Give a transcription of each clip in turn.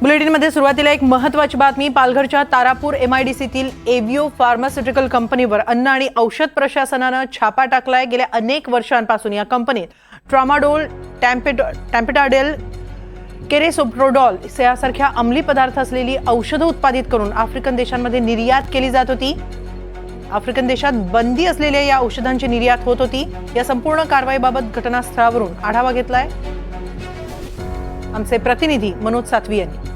बुलेटिनमध्ये सुरुवातीला एक महत्वाची बातमी पालघरच्या तारापूर एमआयडीसीतील एव्हिओ फार्मास्युटिकल कंपनीवर अन्न आणि औषध प्रशासनानं छापा टाकलाय. गेल्या अनेक वर्षांपासून या कंपनीत ट्रॉमाडोल टॅम्पेट टॅम्पेटाडेल केरेसोप्रोडॉल यासारख्या अंमली पदार्थ असलेली औषधं उत्पादित करून आफ्रिकन देशांमध्ये निर्यात केली जात होती. आफ्रिकन देशात बंदी असलेल्या या औषधांची निर्यात होत होती. या संपूर्ण कारवाईबाबत घटनास्थळावरून आढावा घेतलाय. आमचे प्रतिनिधी मनोज सातवी यांनी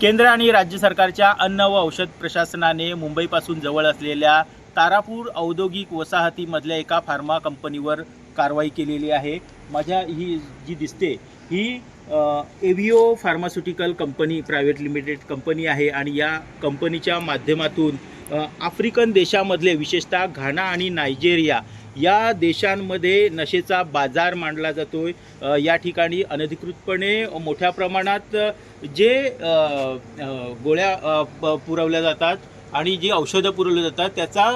केंद्र आणि राज्य सरकारच्या अन्न व औषध प्रशासनाने मुंबईपासून जवळ असलेल्या तारापूर औद्योगिक वसाहतीमधल्या एका फार्मा कंपनीवर कारवाई केलेली आहे माझ्या ही जी दिसते ही एव्हिओ pharmaceutical company private limited company आहे आणि या कंपनीच्या माध्यमातून आफ्रिकन देशामधले विशेषतः घाना आणि नायजेरिया या देशांमध्ये नशेचा बाजार मांडला जातो आहे या ठिकाणी अनधिकृतपणे मोठ्या प्रमाणात जे गोळ्या प- पुरवल्या जातात आणि जी औषधं पुरवली जातात त्याचा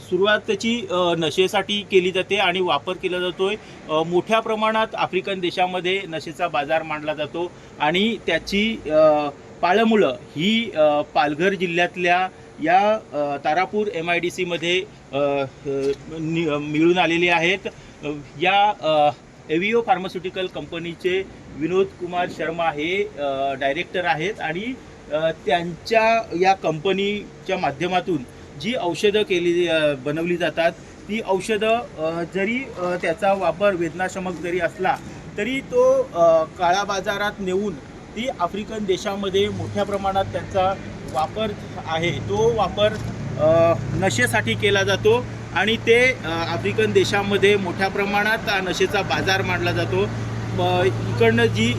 सुरुवात त्याची नशेसाठी केली जाते आणि वापर केला जातो आहे मोठ्या प्रमाणात आफ्रिकन देशामध्ये नशेचा बाजार मांडला जातो आणि त्याची पाळमुळं ही पालघर जिल्ह्यातल्या या तारापूर एम आय डी सीमध्ये मिळून आलेले आहेत. या एव्हिओ फार्मास्युटिकल कंपनीचे विनोद कुमार शर्मा हे डायरेक्टर आहेत आणि त्यांच्या या कंपनीच्या माध्यमातून जी औषधं केली बनवली जातात ती औषधं जरी त्याचा वापर वेदनाशमक जरी असला तरी तो काळा बाजारात नेऊन ती आफ्रिकन देशामध्ये मोठ्या प्रमाणात त्यांचा वापर आहे तो वापर नशेसाठी केला जातो आणि ते आफ्रिकन देशामध्ये मोठ्या प्रमाणात नशेचा बाजार मांडला जातो. इकडनं जी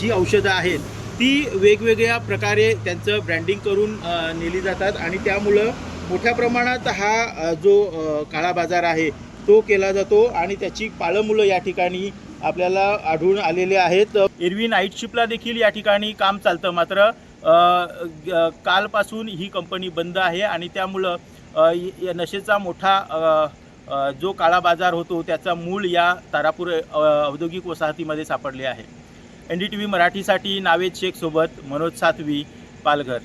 जी औषधं आहेत ती वेगवेगळ्या प्रकारे त्यांचं ब्रँडिंग करून नेली जातात आणि त्यामुळं मोठ्या प्रमाणात हा जो काळा बाजार आहे तो केला जातो आणि त्याची पाळंमुलं या ठिकाणी आपल्याला आढळून आलेले आहेत. एरवी नाईट शिफ्टला देखील या ठिकाणी काम चालतं मात्र कालपासून ही कंपनी बंद आहे आणि त्यामुळं या नशेचा मोठा जो काळा बाजार होतो त्याचा मूळ या तारापूर औद्योगिक वसाहतीमध्ये सापडले आहे. एन डी टी व्ही मराठीसाठी नावेद शेखसोबत मनोज सातवी पालघर.